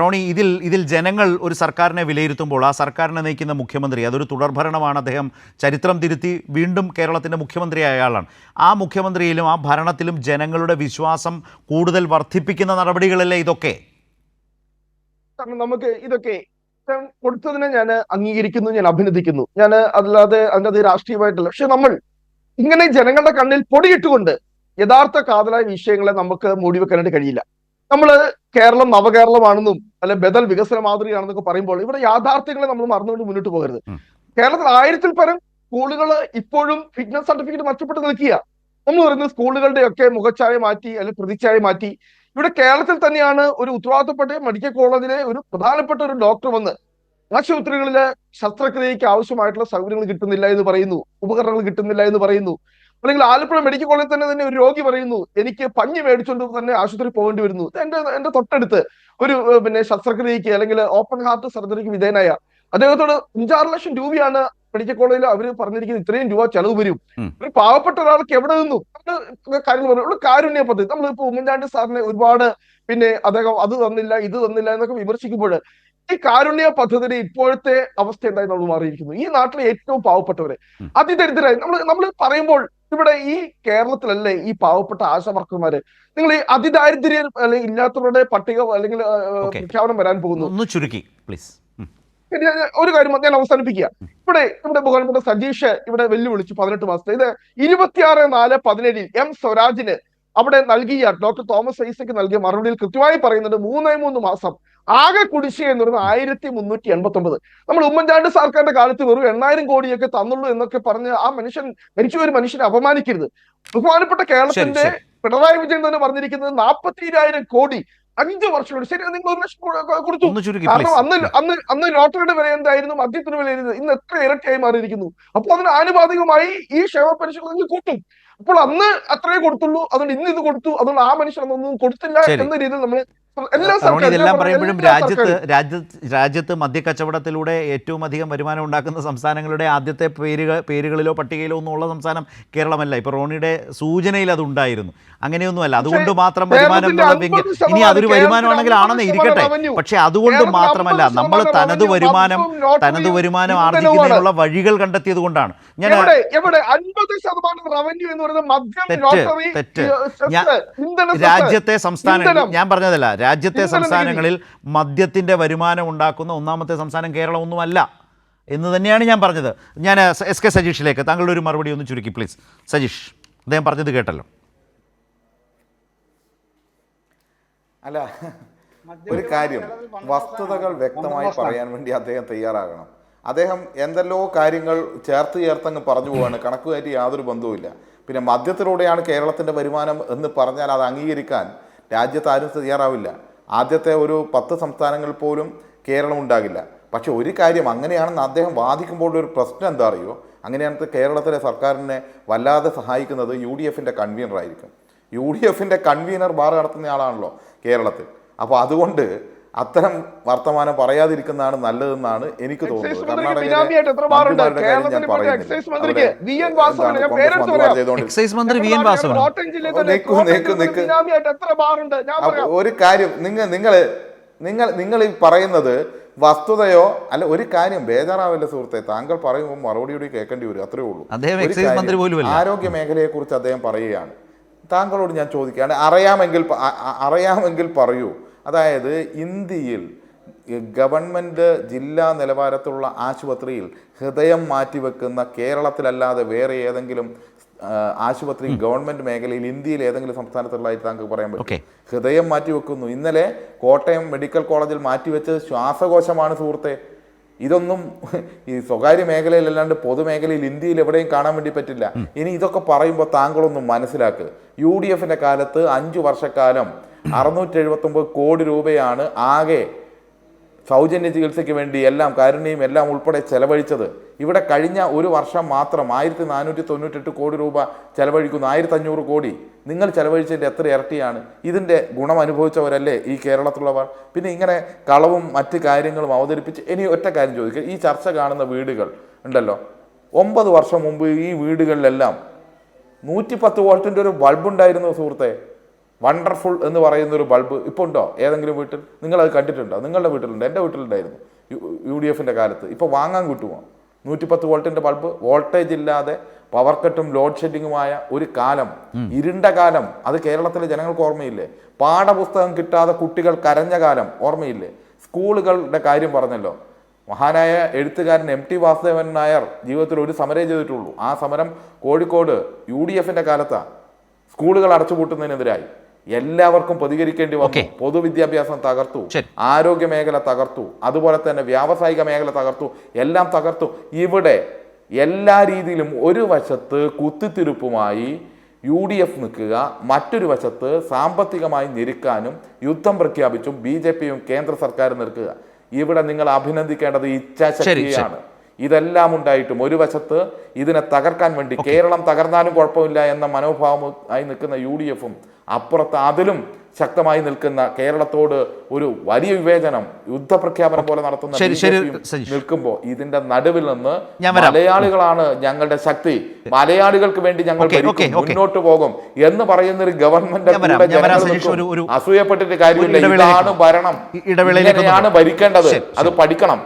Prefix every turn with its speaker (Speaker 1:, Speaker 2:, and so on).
Speaker 1: റോണി ഇതിൽ ഇതിൽ ജനങ്ങൾ ഒരു സർക്കാരിനെ വിലയിരുത്തുമ്പോൾ ആ സർക്കാരിനെ നയിക്കുന്ന മുഖ്യമന്ത്രി അതൊരു തുടർഭരണമാണ്. അദ്ദേഹം ചരിത്രം തിരുത്തി വീണ്ടും കേരളത്തിന്റെ മുഖ്യമന്ത്രി ആളാണ്. ആ മുഖ്യമന്ത്രിയിലും ആ ഭരണത്തിലും ജനങ്ങളുടെ വിശ്വാസം കൂടുതൽ വർദ്ധിപ്പിക്കുന്ന നടപടികളല്ലേ ഇതൊക്കെ?
Speaker 2: നമുക്ക് ഇതൊക്കെ കൊടുത്തതിനെ ഞാൻ അംഗീകരിക്കുന്നു ഞാൻ അഭിനന്ദിക്കുന്നു. ഞാൻ അല്ലാതെ അത് രാഷ്ട്രീയമായിട്ടല്ല. പക്ഷെ നമ്മൾ ഇങ്ങനെ ജനങ്ങളുടെ കണ്ണിൽ പൊടിയിട്ടുകൊണ്ട് യഥാർത്ഥ കാതലായ വിഷയങ്ങളെ നമുക്ക് മൂടിവെക്കാനായിട്ട് കഴിയില്ല. നമ്മൾ കേരളം നവകേരളമാണെന്നും അല്ലെ ബദൽ വികസന മാതൃകയാണെന്നൊക്കെ പറയുമ്പോൾ ഇവിടെ യാഥാർത്ഥ്യങ്ങളെ നമ്മൾ മറന്നുകൊണ്ട് മുന്നോട്ട് പോകരുത്. കേരളത്തിൽ ആയിരത്തിൽ പരം സ്കൂളുകൾ ഇപ്പോഴും ഫിറ്റ്നസ് സർട്ടിഫിക്കറ്റ് നഷ്ടപ്പെട്ട് നിൽക്കുക നമ്മൾ പറയുന്നത് സ്കൂളുകളുടെ ഒക്കെ മുഖച്ഛായ മാറ്റി അല്ലെങ്കിൽ പ്രതിച്ഛായ മാറ്റി. ഇവിടെ കേരളത്തിൽ തന്നെയാണ് ഒരു ഉത്തരവാദിത്തപ്പെട്ട മെഡിക്കൽ കോളേജിലെ ഒരു പ്രധാനപ്പെട്ട ഒരു ഡോക്ടർ വന്ന് ആശുപത്രികളിലെ ശസ്ത്രക്രിയയ്ക്ക് ആവശ്യമായിട്ടുള്ള സൗകര്യങ്ങൾ കിട്ടുന്നില്ല എന്ന് പറയുന്നു ഉപകരണങ്ങൾ കിട്ടുന്നില്ല എന്ന് പറയുന്നു. അല്ലെങ്കിൽ ആലപ്പുഴ മെഡിക്കൽ കോളേജിൽ തന്നെ തന്നെ ഒരു രോഗി പറയുന്നു എനിക്ക് പഞ്ഞി മേടിച്ചുകൊണ്ട് തന്നെ ആശുപത്രി പോകേണ്ടി വരുന്നു. എന്റെ എന്റെ തൊട്ടടുത്ത് ഒരു പിന്നെ ശസ്ത്രക്രിയക്ക് അല്ലെങ്കിൽ ഓപ്പൺ ഹാർട്ട് സർജറിക്ക് വിധേയനായ അദ്ദേഹത്തോട് അഞ്ചാറ് ലക്ഷം രൂപയാണ് മെഡിക്കൽ കോളേജിൽ അവർ പറഞ്ഞിരിക്കുന്നത് ഇത്രയും രൂപ ചെലവ് വരും. ഒരു പാവപ്പെട്ട ഒരാൾക്ക് എവിടെ നിന്നും? കാര്യങ്ങൾ പറഞ്ഞു. ഇവിടെ കാരുണ്യ പദ്ധതി. നമ്മളിപ്പോ ഉമ്മൻചാണ്ടി സാറിനെ ഒരുപാട് പിന്നെ അദ്ദേഹം അത് തന്നില്ല ഇത് തന്നില്ല എന്നൊക്കെ വിമർശിക്കുമ്പോൾ ഈ കാരുണ്യ പദ്ധതിയുടെ ഇപ്പോഴത്തെ അവസ്ഥ എന്തായി നമ്മൾ മാറിയിരിക്കുന്നു? ഈ നാട്ടിലെ ഏറ്റവും പാവപ്പെട്ടവരെ. അതിദരിദ്രായി നമ്മൾ നമ്മൾ പറയുമ്പോൾ ഇവിടെ ഈ കേരളത്തിലല്ലേ ഈ പാവപ്പെട്ട ആശാവർക്കർമാര്? നിങ്ങൾ ഈ അതിദാരിദ്ര്യം അല്ലെങ്കിൽ ഇല്ലാത്തവരുടെ പട്ടിക അല്ലെങ്കിൽ പ്രഖ്യാപനം വരാൻ പോകുന്നു.
Speaker 1: ഒന്ന് ചുരുക്കി പ്ലീസ്.
Speaker 2: ഒരു കാര്യം ഞാൻ അവസാനിപ്പിക്കുക. ഇവിടെ ഇവിടെ ബഹുമാനപ്പെട്ട സജീഷ് ഇവിടെ വെല്ലുവിളിച്ചു പതിനെട്ട് മാസത്തെ. ഇത് ഇരുപത്തിയാറ് നാല് പതിനേഴിൽ എം സ്വരാജിന് അവിടെ നൽകിയ ഡോക്ടർ തോമസ് ഐസക്ക് നൽകിയ മറുപടിയിൽ കൃത്യമായി പറയുന്നത് മൂന്നേ മൂന്ന് മാസം ആകെ കുടിശ്ശിക എന്ന് പറയുന്നത് ആയിരത്തി മുന്നൂറ്റി എൺപത്തി ഒമ്പത് നമ്മൾ ഉമ്മൻചാണ്ടി സർക്കാരിന്റെ കാലത്ത് വെറും എണ്ണായിരം കോടിയൊക്കെ തന്നുള്ളൂ എന്നൊക്കെ പറഞ്ഞ് ആ മനുഷ്യൻ മരിച്ചു ഒരു മനുഷ്യനെ അപമാനിക്കരുത്. ബഹുമാനപ്പെട്ട കേരളത്തിന്റെ പിണറായി വിജയൻ തന്നെ പറഞ്ഞിരിക്കുന്നത് നാൽപ്പത്തിരായിരം കോടി അഞ്ചു വർഷം ശരി നിങ്ങൾ ഒരു ലക്ഷം കൊടുത്തു. കാരണം അന്ന് അന്ന് അന്ന് ലോട്ടറിയുടെ വില എന്തായിരുന്നു? മദ്യത്തിന് വില ഇരുന്നത് ഇന്ന് എത്ര ഇരട്ടിയായി മാറിയിരിക്കുന്നു? അപ്പോൾ അതിന് ആനുപാതികമായി ഈ ക്ഷേമ പരിശോധന കൂട്ടും. അപ്പോൾ അന്ന് അത്രേ കൊടുത്തുള്ളൂ. അതുകൊണ്ട് ഇന്ന് ഇത് കൊടുത്തു. അതുകൊണ്ട് ആ മനുഷ്യൻ അതൊന്നും കൊടുത്തില്ല എന്ന രീതിയിൽ നമ്മൾ
Speaker 1: ഇതെല്ലാം പറയുമ്പോഴും രാജ്യത്ത് രാജ്യത്ത് രാജ്യത്ത് മദ്യക്കച്ചവടത്തിലൂടെ ഏറ്റവും അധികം വരുമാനം ഉണ്ടാക്കുന്ന സംസ്ഥാനങ്ങളുടെ ആദ്യത്തെ പേരുകൾ പേരുകളിലോ പട്ടികയിലോ ഒന്നും ഉള്ള സംസ്ഥാനം കേരളമല്ല. ഇപ്പൊ റോണിയുടെ സൂചനയിൽ അത് ഉണ്ടായിരുന്നു. അങ്ങനെയൊന്നുമല്ല. അതുകൊണ്ട് മാത്രം വരുമാനം
Speaker 2: കേരളത്തിന്റെ
Speaker 1: എന്നുള്ളതെങ്കിൽ
Speaker 2: 50%
Speaker 1: ഇനി അതൊരു വരുമാനമാണെങ്കിൽ ആണെന്ന് ഇരിക്കട്ടെ. പക്ഷെ അതുകൊണ്ട് മാത്രമല്ല നമ്മൾ തനത് വരുമാനം തനത് വരുമാനം. ആർജിക്കുന്നതിനുള്ള വഴികൾ കണ്ടെത്തിയത് കൊണ്ടാണ്. ഞാൻ- രാജ്യത്തെ സംസ്ഥാനങ്ങൾ ഞാൻ പറഞ്ഞതല്ല രാജ്യത്തെ സംസ്ഥാനങ്ങളിൽ മദ്യത്തിന്റെ വരുമാനം ഉണ്ടാക്കുന്ന ഒന്നാമത്തെ സംസ്ഥാനം കേരളം ഒന്നുമല്ല എന്ന് തന്നെയാണ് ഞാൻ പറഞ്ഞത്. ഞാൻ എസ് എസ് കെ സജീഷിലേക്ക് താങ്കളുടെ ഒരു മറുപടി ഒന്ന് ചുരുക്കി പ്ലീസ് സജീഷ് അദ്ദേഹം പറഞ്ഞത് കേട്ടല്ലോ.
Speaker 3: അല്ല ഒരു കാര്യം വസ്തുതകൾ വ്യക്തമായി പറയാൻ വേണ്ടി അദ്ദേഹം തയ്യാറാകണം. അദ്ദേഹം എന്തെല്ലോ കാര്യങ്ങൾ ചേർത്ത് ചേർത്തങ്ങ് പറഞ്ഞു പോവാണ്. കണക്കുമായിട്ട് യാതൊരു ബന്ധവുമില്ല. പിന്നെ മദ്യത്തിലൂടെയാണ് കേരളത്തിന്റെ വരുമാനം എന്ന് പറഞ്ഞാൽ അത് അംഗീകരിക്കാൻ രാജ്യത്ത് ആരും തയ്യാറാവില്ല. ആദ്യത്തെ ഒരു പത്ത് സംസ്ഥാനങ്ങൾ പോലും കേരളം ഉണ്ടാകില്ല. പക്ഷെ ഒരു കാര്യം അങ്ങനെയാണെന്ന് അദ്ദേഹം വാദിക്കുമ്പോൾ ഒരു പ്രശ്നം എന്താ അറിയോ? അങ്ങനെയാണെങ്കിൽ കേരളത്തിലെ സർക്കാരിനെ വല്ലാതെ സഹായിക്കുന്നത് യു ഡി എഫിന്റെ കൺവീനറായിരിക്കും യു ഡി എഫിന്റെ കൺവീനർ ബാർ നടത്തുന്ന ആളാണല്ലോ കേരളത്തിൽ. അപ്പോൾ അതുകൊണ്ട് അത്തരം വർത്തമാനം പറയാതിരിക്കുന്നതാണ് നല്ലതെന്നാണ് എനിക്ക് തോന്നുന്നത്. ഒരു കാര്യം നിങ്ങൾ നിങ്ങൾ നിങ്ങൾ നിങ്ങൾ ഈ പറയുന്നത് വസ്തുതയോ അല്ല ഒരു കാര്യം ബേജാറാവില്ല സുഹൃത്തെ താങ്കൾ പറയുമ്പോൾ മറുപടി കൂടി കേൾക്കേണ്ടി വരും അത്രേ ഉള്ളൂ. ആരോഗ്യ മേഖലയെ കുറിച്ച് അദ്ദേഹം പറയുകയാണ്. താങ്കളോട് ഞാൻ ചോദിക്കുകയാണ് അറിയാമെങ്കിൽ അറിയാമെങ്കിൽ പറയൂ. അതായത് ഇന്ത്യയിൽ ഗവൺമെന്റ് ജില്ലാ നിലവാരത്തിലുള്ള ആശുപത്രിയിൽ ഹൃദയം മാറ്റിവെക്കുന്ന കേരളത്തിലല്ലാതെ വേറെ ഏതെങ്കിലും ആശുപത്രി ഗവൺമെന്റ് മേഖലയിൽ ഇന്ത്യയിൽ ഏതെങ്കിലും സംസ്ഥാനത്തുള്ളതായിട്ട് താങ്കൾക്ക് പറയാൻ പറ്റും. ഹൃദയം മാറ്റിവെക്കുന്നു. ഇന്നലെ കോട്ടയം മെഡിക്കൽ കോളേജിൽ മാറ്റിവെച്ചത് ശ്വാസകോശമാണ് സുഹൃത്തെ. ഇതൊന്നും ഈ സ്വകാര്യ മേഖലയിലല്ലാണ്ട് പൊതുമേഖലയിൽ ഇന്ത്യയിൽ എവിടെയും കാണാൻ വേണ്ടി പറ്റില്ല. ഇനി ഇതൊക്കെ പറയുമ്പോൾ താങ്കളൊന്നും മനസ്സിലാക്കുക യു ഡി എഫിന്റെ കാലത്ത് അഞ്ചു വർഷക്കാലം അറുന്നൂറ്റി എഴുപത്തി കോടി രൂപയാണ് ആകെ സൗജന്യ ചികിത്സയ്ക്ക് വേണ്ടി എല്ലാം കരുണയും എല്ലാം ഉൾപ്പെടെ ചെലവഴിച്ചത്. ഇവിടെ കഴിഞ്ഞ ഒരു വർഷം മാത്രം ആയിരത്തി നാനൂറ്റി തൊണ്ണൂറ്റെട്ട് കോടി രൂപ ചെലവഴിക്കുന്നു. ആയിരത്തി അഞ്ഞൂറ് കോടി. നിങ്ങൾ ചെലവഴിച്ചതിന്റെ എത്ര ഇരട്ടിയാണ്? ഇതിന്റെ ഗുണം അനുഭവിച്ചവരല്ലേ ഈ കേരളത്തിലുള്ളവർ? പിന്നെ ഇങ്ങനെ കളവും മറ്റ് കാര്യങ്ങളും അവതരിപ്പിച്ച് ഇനി ഒറ്റ കാര്യം ചോദിക്കുക ഈ ചർച്ച കാണുന്ന വീടുകൾ ഉണ്ടല്ലോ. ഒമ്പത് വർഷം മുമ്പ് ഈ വീടുകളിലെല്ലാം നൂറ്റി പത്ത് വോൾട്ടിന്റെ ഒരു ബൾബ് ഉണ്ടായിരുന്നു സുഹൃത്തെ. വണ്ടർഫുൾ എന്ന് പറയുന്ന ഒരു ബൾബ് ഇപ്പോൾ ഉണ്ടോ? ഏതെങ്കിലും വീട്ടിൽ? നിങ്ങളത് കണ്ടിട്ടുണ്ടോ? നിങ്ങളുടെ വീട്ടിലുണ്ട്. എന്റെ വീട്ടിലുണ്ടായിരുന്നു. യു- യു ഡി എഫിന്റെ കാലത്ത്. ഇപ്പോൾ വാങ്ങാൻ കിട്ടുമോ നൂറ്റിപ്പത്ത് വോൾട്ടിന്റെ ബൾബ്. വോൾട്ടേജ് ഇല്ലാതെ പവർ കട്ടും ലോഡ് ഷെഡിങ്ങുമായ ഒരു കാലം. ഇരുണ്ട കാലം. അത് കേരളത്തിലെ ജനങ്ങൾക്ക് ഓർമ്മയില്ലേ? പാഠപുസ്തകം കിട്ടാതെ കുട്ടികൾ കരഞ്ഞ കാലം. ഓർമ്മയില്ലേ? സ്കൂളുകളുടെ കാര്യം പറഞ്ഞല്ലോ. മഹാനായ എഴുത്തുകാരൻ എം ടി വാസുദേവൻ നായർ ജീവിതത്തിൽ ഒരു സമരം ചെയ്തിട്ടുള്ളൂ. ആ സമരം കോഴിക്കോട് യു ഡി എഫിന്റെ കാലത്താണ് സ്കൂളുകൾ അടച്ചുപൂട്ടുന്നതിനെതിരായി. എല്ലാവർക്കും പ്രതികരിക്കേണ്ടി വന്നു. പൊതുവിദ്യാഭ്യാസം തകർത്തു. ആരോഗ്യ മേഖല തകർത്തു. അതുപോലെ തന്നെ വ്യാവസായിക മേഖല തകർത്തു. എല്ലാം തകർത്തു. ഇവിടെ എല്ലാ രീതിയിലും ഒരു വശത്ത് കുത്തിത്തിരിപ്പുമായി യു ഡി എഫ് നിൽക്കുക മറ്റൊരു വശത്ത് സാമ്പത്തികമായി ഞെരുക്കാനും യുദ്ധം പ്രഖ്യാപിച്ചും ബി ജെ പിയും കേന്ദ്ര സർക്കാരും നിൽക്കുക. ഇവിടെ നിങ്ങൾ അഭിനന്ദിക്കേണ്ടത് ഇച്ഛാശക്തിയാണ്. ഇതെല്ലാം ഉണ്ടായിട്ടും ഒരു വശത്ത് ഇതിനെ തകർക്കാൻ വേണ്ടി കേരളം തകർന്നാലും കുഴപ്പമില്ല എന്ന മനോഭാവമായി നിൽക്കുന്ന യു ഡി എഫും അപ്പുറത്ത് അതിലും ശക്തമായി നിൽക്കുന്ന കേരളത്തോട് ഒരു വലിയ വിവേചനം യുദ്ധപ്രഖ്യാപനം പോലെ നടത്തുന്ന നിൽക്കുമ്പോൾ ഇതിന്റെ നടുവിൽ നിന്ന് മലയാളികളാണ് ഞങ്ങളുടെ ശക്തി. മലയാളികൾക്ക് വേണ്ടി ഞങ്ങൾ. മുന്നോട്ട് പോകും എന്ന് പറയുന്ന ഒരു ഗവൺമെന്റ് അസൂയപ്പെട്ടിട്ട് കാര്യമില്ല. ഇതാണ് ഭരണം. ഇങ്ങനെയാണ് ഭരിക്കേണ്ടത്. അത് പഠിക്കണം.